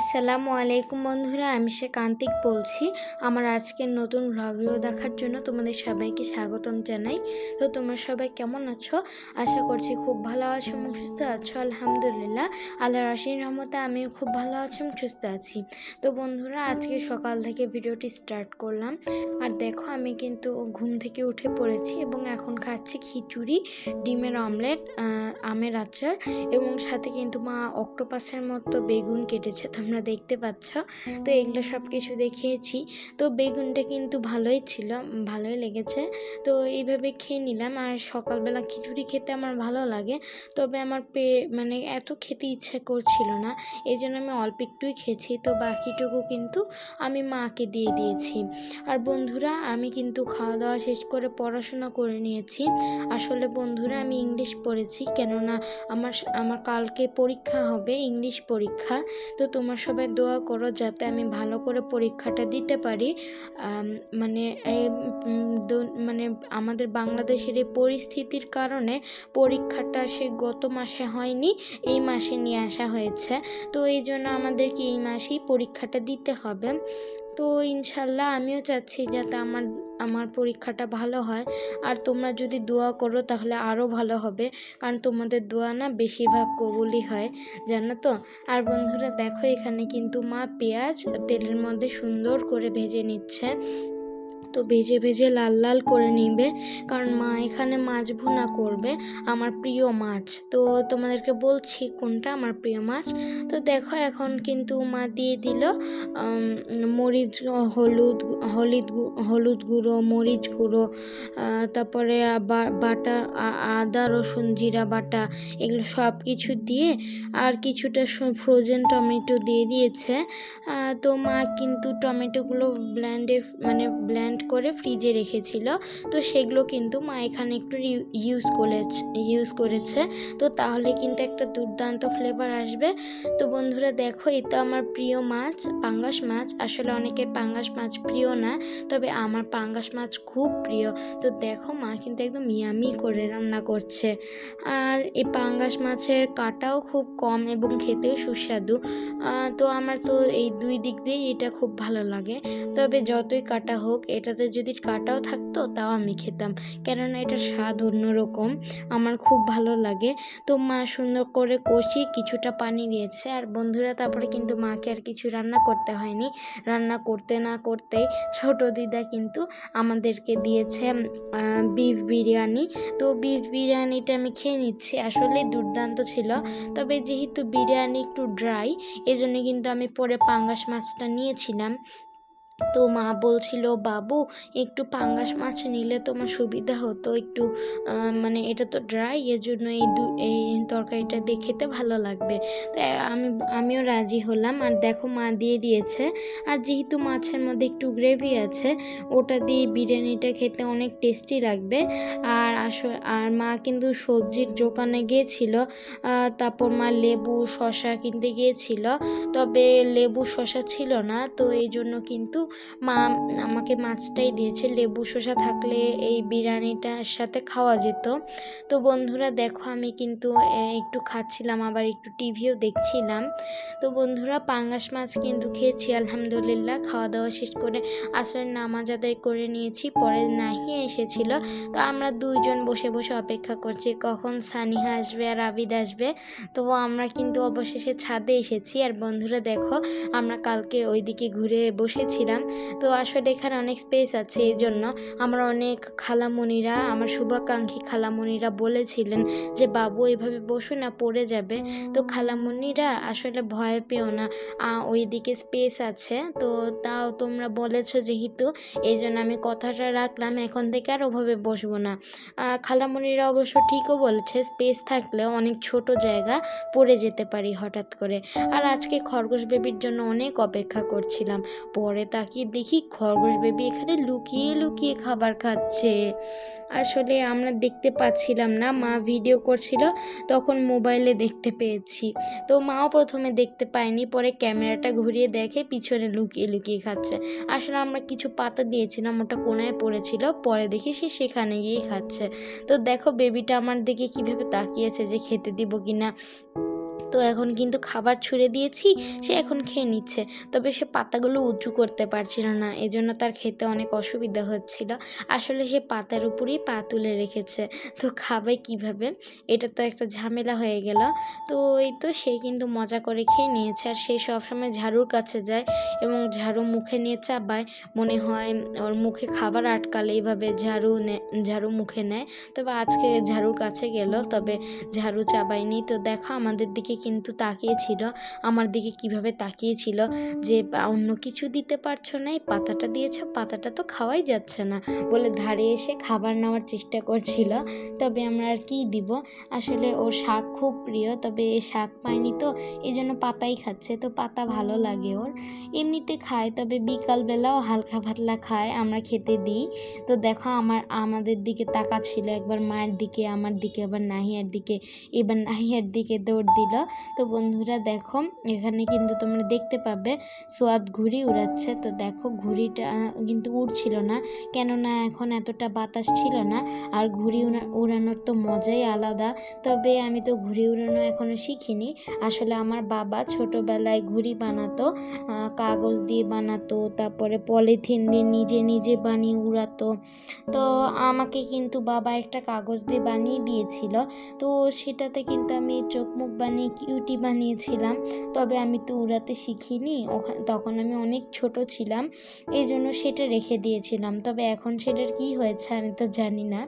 আসসালামু আলাইকুম বন্ধুরা, আমি সে কান্তিক বলছি। আমার আজকের নতুন ভ্লগগুলো দেখার জন্য তোমাদের সবাইকে স্বাগতম জানাই। তো তোমরা সবাই কেমন আছো? আশা করছি খুব ভালো আছো এবং সুস্থ আছো, আলহামদুলিল্লাহ। আল্লাহ আশীর রহমতে আমিও খুব ভালো আছি এবং সুস্থ আছি। তো বন্ধুরা, আজকে সকাল থেকে ভিডিওটি স্টার্ট করলাম। আর দেখো, আমি কিন্তু ঘুম থেকে উঠে পড়েছি এবং এখন খাচ্ছি খিচুড়ি, ডিমের অমলেট আমের আচার এবং সাথে কিন্তু মা অক্টোপাসের মতো বেগুন কেটেছে। তোমরা দেখতে পাচ্ছ। তো এগুলো সব কিছু দেখিয়েছি। তো বেগুনটা কিন্তু ভালোই ছিল, ভালোই লেগেছে। তো এইভাবে খেয়ে নিলাম। আর সকালবেলা খিচুড়ি খেতে আমার ভালো লাগে। তবে আমার পে মানে এত খেতে ইচ্ছে করছিল না। এই জন্য আমি অল্প একটুই খেয়েছি। তো বাকিটুকু কিন্তু আমি মাকে দিয়ে দিয়েছি। আর বন্ধুরা, আমি কিন্তু খাওয়া দাওয়া শেষ করে পড়াশোনা করে নিয়েছি। আসলে বন্ধুরা, আমি ইংলিশ পড়েছি। কেননা আমার আমার কালকে পরীক্ষা হবে, ইংলিশ পরীক্ষা। তো তোমরা সবাই দোয়া করো যাতে আমি ভালো করে পরীক্ষাটা দিতে পারি। মানে এই মানে আমাদের বাংলাদেশের এই পরিস্থিতির কারণে পরীক্ষাটা সে গত মাসে হয়নি, এই মাসে নিয়ে আসা হয়েছে। তো এই জন্য আমাদেরকে এই মাসেই পরীক্ষাটা দিতে হবে। তো ইনশাল্লাহ আমিও চাচ্ছি যাতে আমার আমার পরীক্ষাটা ভালো হয়। আর তোমরা যদি দোয়া করো তাহলে আরও ভালো হবে। কারণ তোমাদের দোয়া না বেশিরভাগ কবুলই হয়, জানো তো? আর বন্ধুরা দেখো এখানে কিন্তু মা পেঁয়াজ তেলের মধ্যে সুন্দর করে ভেজে নিচ্ছে। তো ভেজে ভেজে লাল লাল করে নিবে। কারণ মা এখানে মাছ ভুনা করবে, আমার প্রিয় মাছ। তো তোমাদেরকে বলছি কোনটা, আমার প্রিয় মাছ। তো দেখো এখন কিন্তু মা দিয়ে দিল মরিচ, হলুদ হলুদ হলুদ গুঁড়ো, মরিচ গুঁড়ো তারপরে বাটা আদা, রসুন, জিরা বাটা, এগুলো সব কিছু দিয়ে আর কিছুটা ফ্রোজেন টমেটো দিয়ে দিয়েছে। তো মা কিন্তু টমেটোগুলো ব্ল্যান্ডে মানে ব্ল্যান্ড করে ফ্রিজে রেখেছিল। তো সেগুলো কিন্তু মা এখানে একটু ইউজ করেছে ইউজ করেছে। তো তাহলে কিন্তু একটা দুর্দান্ত ফ্লেভার আসবে। তো বন্ধুরা দেখো এটা আমার প্রিয় মাছ, পাঙ্গাস মাছ। আসলে অনেকের পাঙ্গাস মাছ প্রিয় না, তবে আমার পাঙ্গাস মাছ খুব প্রিয়। তো দেখো, মা কিন্তু একদম ইয়ামি করে রান্না করছে। আর এই পাঙ্গাস মাছের কাটাও খুব কম এবং খেতেও সুস্বাদু। তো আমার তো এই দুই দিক দিয়েই এটা খুব ভালো লাগে। তবে যতই কাটা হোক এটাতে যদি কাটাও থাকতো, তাও আমি খেতাম। কেননা এটার স্বাদ অন্যরকম। আমার খুব ভালো লাগে। তো মা সুন্দর করে কষিয়ে কিছুটা পানি দিয়েছে। আর বন্ধুরা, তারপরে কিন্তু মাকে আর কিছু রান্না করতে হয়নি। রান্না করতে না করতেই ছোট দিদা কিন্তু আমাদেরকে দিয়েছে বিফ বিরিয়ানি। তো বিফ বিরিয়ানিটা আমি খেয়ে নিচ্ছি। আসলে দুর্দান্ত ছিল। তবে যেহেতু বিরিয়ানি একটু ড্রাই, এজন্য কিন্তু আমি পরে পাঙ্গাস মাছটা নিয়েছিলাম। তো মা বলছিল, বাবু, একটু পাঙ্গাস মাছ নিলে তোমার সুবিধা হতো একটু মানে এটা তো ড্রাই এর জন্য এই দু, এই তরকারিটা দিয়ে খেতে ভালো লাগবে। তো আমি, আমিও রাজি হলাম। আর দেখো মা দিয়ে দিয়েছে। আর যেহেতু মাছের মধ্যে একটু গ্রেভি আছে, ওটা দিয়ে বিরিয়ানিটা খেতে অনেক টেস্টি লাগবে। আর আসলে আর মা কিন্তু সবজির দোকানে গিয়েছিল তারপর মা লেবু শশা কিনতে গিয়েছিল। তবে লেবু শশা ছিল না, তো এই জন্য কিন্তু মা আমাকে মাছটাই দিয়েছে। লেবু শসা থাকলে এই বিরিয়ানিটার সাথে খাওয়া যেত। তো বন্ধুরা দেখো আমি কিন্তু একটু খাচ্ছিলাম, আবার একটু টিভিও দেখছিলাম। তো বন্ধুরা পাঙ্গাস মাছ কিন্তু খেয়েছি, আলহামদুলিল্লাহ। খাওয়া দাওয়া শেষ করে আসলে নামাজ আদায় করে নিয়েছি, পরে নাহি এসেছিল। তো আমরা দুইজন বসে বসে অপেক্ষা করছি, কখন সানিহা আসবে আর আবিদ আসবে। তো আমরা কিন্তু অবশেষে ছাদে এসেছি। আর বন্ধুরা দেখো, আমরা কালকে ওইদিকে ঘুরে বসেছিলাম। তো আসলে এখানে অনেক স্পেস আছে, এই জন্য আমার অনেক খালামণিরা আমার শুভাকাঙ্ক্ষী খালামণিরা বলেছিলেন যে, বাবু, এভাবে বসো না, পড়ে যাবে। তো খালামণিরা আসলে ভয় পেও না। ওইদিকে স্পেস আছে। তো তাও তোমরা বলেছ যেহেতু, এই জন্য আমি কথাটা রাখলাম, এখন থেকে আর ওভাবে বসবো না। খালামণিরা অবশ্য ঠিকও বলছে স্পেস থাকলে অনেক ছোট জায়গা পড়ে যেতে পারি হঠাৎ করে। আর আজকে খরগোশ বেবির জন্য অনেক অপেক্ষা করছিলাম। পরে তাকিয়ে দেখি খরগোশ বেবি এখানে লুকিয়ে লুকিয়ে খাবার খাচ্ছে। আসলে আমরা দেখতে পাচ্ছিলাম না, মা ভিডিও করছিল, তখন মোবাইলে দেখতে পেয়েছি। তো মাও প্রথমে দেখতে পায়নি, পরে ক্যামেরাটা ঘুরিয়ে দেখে পিছনে লুকিয়ে লুকিয়ে খাচ্ছে। আসলে আমরা কিছু পাতা দিয়েছিলাম, ওটা কোনায় পড়েছিল, পরে দেখি সে সেখানে গিয়েই খাচ্ছে। তো দেখো বেবিটা আমার দিকে কীভাবে তাকিয়েছে যে খেতে দিব কিনা। তো এখন কিন্তু খাবার ছুঁড়ে দিয়েছি, সে এখন খেয়ে নিচ্ছে। তবে সে পাতাগুলো উঁচু করতে পারছিল না, এজন্য তার খেতে অনেক অসুবিধা হচ্ছিল। আসলে সে পাতার উপরেই পা তুলে রেখেছে। তো খাবে কীভাবে? এটা তো একটা ঝামেলা হয়ে গেল। তো এই তো সে কিন্তু মজা করে খেয়ে নিয়েছে। আর সে সবসময় ঝাড়ুর কাছে যায় এবং ঝাড়ু মুখে নিয়ে চাবায় মনে হয় ওর মুখে খাবার আটকালে এইভাবে ঝাড়ু ঝাড়ু মুখে নেয়। তবে আজকে ঝাড়ুর কাছে গেল, তবে ঝাড়ু চাবায়নি তো দেখো আমাদের দিকে কিন্তু তাকিয়েছিল, আমার দিকে কীভাবে তাকিয়েছিল যে অন্য কিছু দিতে পারছ না, এই পাতাটা দিয়েছ, পাতাটা তো খাওয়াই যাচ্ছে না বলে ধারে এসে খাবার নেওয়ার চেষ্টা করছিল। তবে আমরা আর কী দিব? আসলে ওর শাক খুব প্রিয়, তবে এ শাক পায়নি তো এই জন্য পাতাই খাচ্ছে, তো পাতা ভালো লাগে ওর। এমনিতে খায়, তবে বিকালবেলাও হালকা পাতলা খায়, আমরা খেতে দিই। তো দেখো আমার, আমাদের দিকে তাকাচ্ছিল, একবার মায়ের দিকে, আমার দিকে, আবার নাহিয়ার দিকে, এবার নাহিয়ার দিকে দৌড় দিল। তো বন্ধুরা দেখো, এখানে কিন্তু তোমরা দেখতে পাবে সোয়াদ ঘুড়ি উড়াচ্ছে। তো দেখো, ঘুড়িটা কিন্তু উড়ছিল না, কেননা এখন এতটা বাতাস ছিল না, আর ঘুড়ি উড়া- উড়ানোর তো মজাই আলাদা। তবে আমি তো ঘুড়ি উড়ানো এখনও শিখিনি। আসলে আমার বাবা ছোটোবেলায় ঘুড়ি বানাতো কাগজ দিয়ে বানাতো, তারপরে পলিথিন দিয়ে নিজে নিজে বানিয়ে উড়াতো। তো আমাকে কিন্তু বাবা একটা কাগজ দিয়ে বানিয়ে দিয়েছিল। তো সেটাতে কিন্তু আমি চোখ মুখ বানিয়ে কিউটি বানিয়েছিলাম, তবে আমি তো উড়াতে শিখিনি। তখন আমি অনেক ছোট ছিলাম এই জন্য সেটা রেখে দিয়েছিলাম। তবে এখন সেটার কি হয়েছে আমি তো জানি না।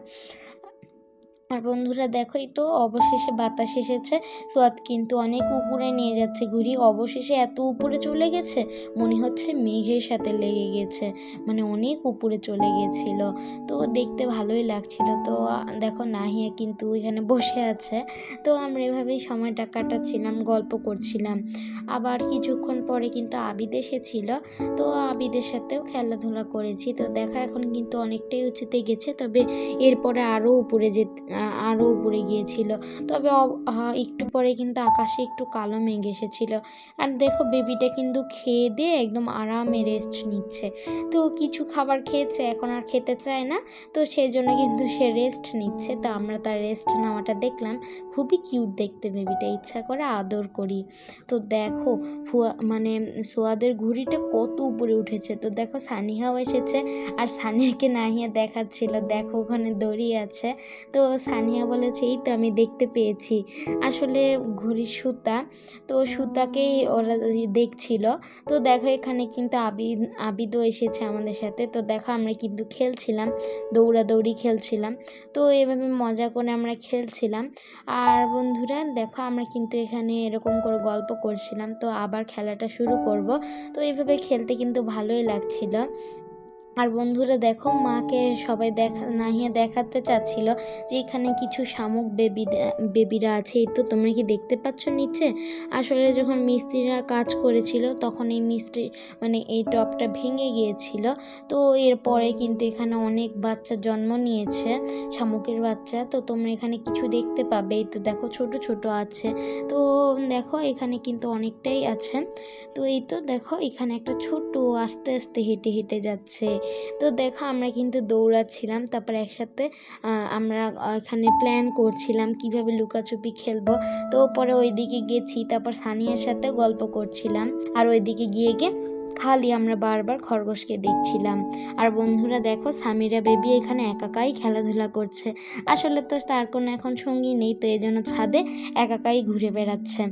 আর বন্ধুরা দেখোই তো অবশেষে বাতাস এসেছে। সোয়াদ কিন্তু অনেক উপরে নিয়ে যাচ্ছে ঘুড়ি। অবশেষে এত উপরে চলে গেছে, মনে হচ্ছে মেঘের সাথে লেগে গেছে। মানে অনেক উপরে চলে গেছিল। তো দেখতে ভালোই লাগছিল। তো দেখো, নাহিয়া কিন্তু এখানে বসে আছে। তো আমরা এভাবেই সময়টা কাটাচ্ছিলাম, গল্প করছিলাম। আবার কিছুক্ষণ পরে কিন্তু আবিদ এসেছিল। তো আবিদের সাথেও খেলাধুলা করেছি। তো দেখা এখন কিন্তু অনেকটাই উঁচুতে গেছে। তবে এরপরে আরও উপরে যে আরও উপরে গিয়েছিল। তবে একটু পরে কিন্তু আকাশে একটু কালো মেঘ এসেছিল। আর দেখো বেবিটা কিন্তু খেয়ে দিয়ে একদম আরামে রেস্ট নিচ্ছে। তো কিছু খাবার খেয়েছে, এখন আর খেতে চায় না। তো সেই জন্য কিন্তু সে রেস্ট নিচ্ছে। তো আমরা তার রেস্ট নেওয়াটা দেখলাম। খুবই কিউট দেখতে বেবিটা, ইচ্ছা করে আদর করি। তো দেখো মানে সোয়াদের ঘুড়িটা কত উপরে উঠেছে। তো দেখো সানিহাও এসেছে। আর সানিয়াকে নাহিয়া দেখাচ্ছিল। দেখো ওখানে দড়ি আছে। তো সানিয়া বলেছে, এই তো আমি দেখতে পেয়েছি। আসলে ঘড়ির সুতা, তো সুতাকেই ওরা দেখছিল। তো দেখো এখানে কিন্তু আবিদ, আবিদও এসেছে আমাদের সাথে। তো দেখো আমরা কিন্তু খেলছিলাম, দৌড়াদৌড়ি খেলছিলাম। তো এভাবে মজা করে আমরা খেলছিলাম। আর বন্ধুরা, দেখো আমরা কিন্তু এখানে এরকম করে গল্প করছিলাম। তো আবার খেলাটা শুরু করব। তো এইভাবে খেলতে কিন্তু ভালোই লাগছিল। আর বন্ধুরা দেখো, মাকে সবাই দেখা, নাহিয়ে দেখাতে চাচ্ছিল যে এখানে কিছু শামুক বেবি, বেবিরা আছে। এই তো তোমরা কি দেখতে পাচ্ছ নিচে? আসলে যখন মিস্ত্রিরা কাজ করেছিল, তখন এই মিস্ত্রি মানে এই টপটা ভেঙে গিয়েছিল। তো এরপরে কিন্তু এখানে অনেক বাচ্চা জন্ম নিয়েছে, শামুকের বাচ্চা। তো তোমরা এখানে কিছু দেখতে পাবে। এই তো দেখো, ছোট ছোট আছে। তো দেখো, এখানে কিন্তু অনেকটাই আছে। তো এই তো দেখো, এখানে একটা ছোট আস্তে আস্তে হেঁটে হেঁটে যাচ্ছে। তো দেখো আমরা কিন্তু দৌড়াচ্ছিলাম, তারপর একসাথে আমরা এখানে প্ল্যান করছিলাম কীভাবে লুকাচুপি খেলব। তো পরে ওইদিকে গেছি, তারপর সানিয়ার সাথে গল্প করছিলাম। আর ওইদিকে গিয়ে গিয়ে খালি আমরা বারবার খরগোশকে দেখছিলাম। আর বন্ধুরা দেখো, সামিরা বেবি এখানে একাকাই খেলাধুলা করছে। আসলে তো তার কোনো এখন সঙ্গী নেই, তো এই জন্য ছাদে একাকাই ঘুরে বেড়াচ্ছে।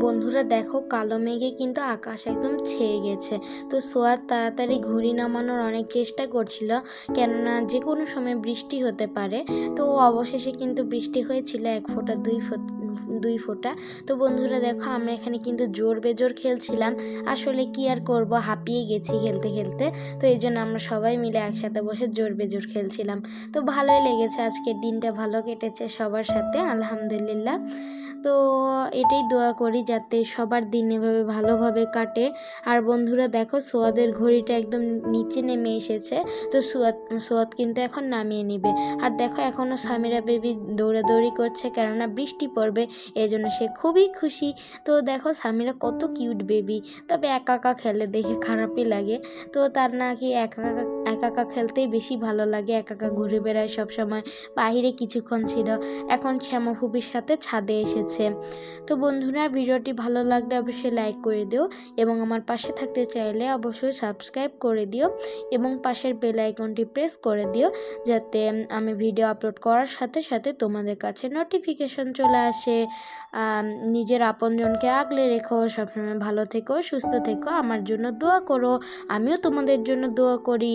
বন্ধুরা দেখো, কালো মেঘে কিন্তু আকাশ একদম ছেয়ে গেছে। তো সোয়াদ তাড়াতাড়ি ঘুড়ি নামানোর অনেক চেষ্টা করছিল, কেননা যে কোনো সময় বৃষ্টি হতে পারে। তো অবশেষে কিন্তু বৃষ্টি হয়েছিল এক ফোঁটা, দুই ফোঁটা দুই ফোঁটা। তো বন্ধুরা দেখো, আমরা এখানে কিন্তু জোর বেজোর খেলছিলাম। আসলে কি আর করব, হাঁপিয়ে গেছি খেলতে খেলতে। তো এই জন্য আমরা সবাই মিলে একসাথে বসে জোর বেজোর খেলছিলাম। তো ভালোই লেগেছে আজকের দিনটা, ভালো কেটেছে সবার সাথে, আলহামদুলিল্লাহ। তো এটাই দোয়া করি যাতে সবার দিন এভাবে ভালোভাবে কাটে। আর বন্ধুরা দেখো সোয়াদের ঘড়িটা একদম নিচে নেমে এসেছে, তো সোয়াদ সোয়াদ কিন্তু এখন নামিয়ে নেবে। আর দেখো এখনও সামিরা বেবি দৌড়াদৌড়ি করছে কেননা বৃষ্টি পড়বে এই জন্য সে খুবই খুশি। তো দেখো সামিরা কত কিউট বেবি, তবে একা একা খেলে দেখে খারাপই লাগে। তো তার নাকি একা একা একা একা খেলতেই বেশি ভালো লাগে। একা একা ঘুরে বেড়ায় সবসময়। বাইরে কিছুক্ষণ ছিল। এখন শ্যামাফুবির সাথে ছাদে এসেছে। তো বন্ধুরা, ভিডিওটি ভালো লাগলে অবশ্যই লাইক করে দিও এবং আমার পাশে থাকতে চাইলে অবশ্যই সাবস্ক্রাইব করে দিও এবং পাশের বেল আইকনটি প্রেস করে দিও যাতে আমি ভিডিও আপলোড করার সাথে সাথে তোমাদের কাছে নোটিফিকেশন চলে আসে। নিজের আপনজনকে আগলে রেখো, সবসময় ভালো থেকো, সুস্থ থেকো, আমার জন্য দোয়া করো, আমিও তোমাদের জন্য দোয়া করি।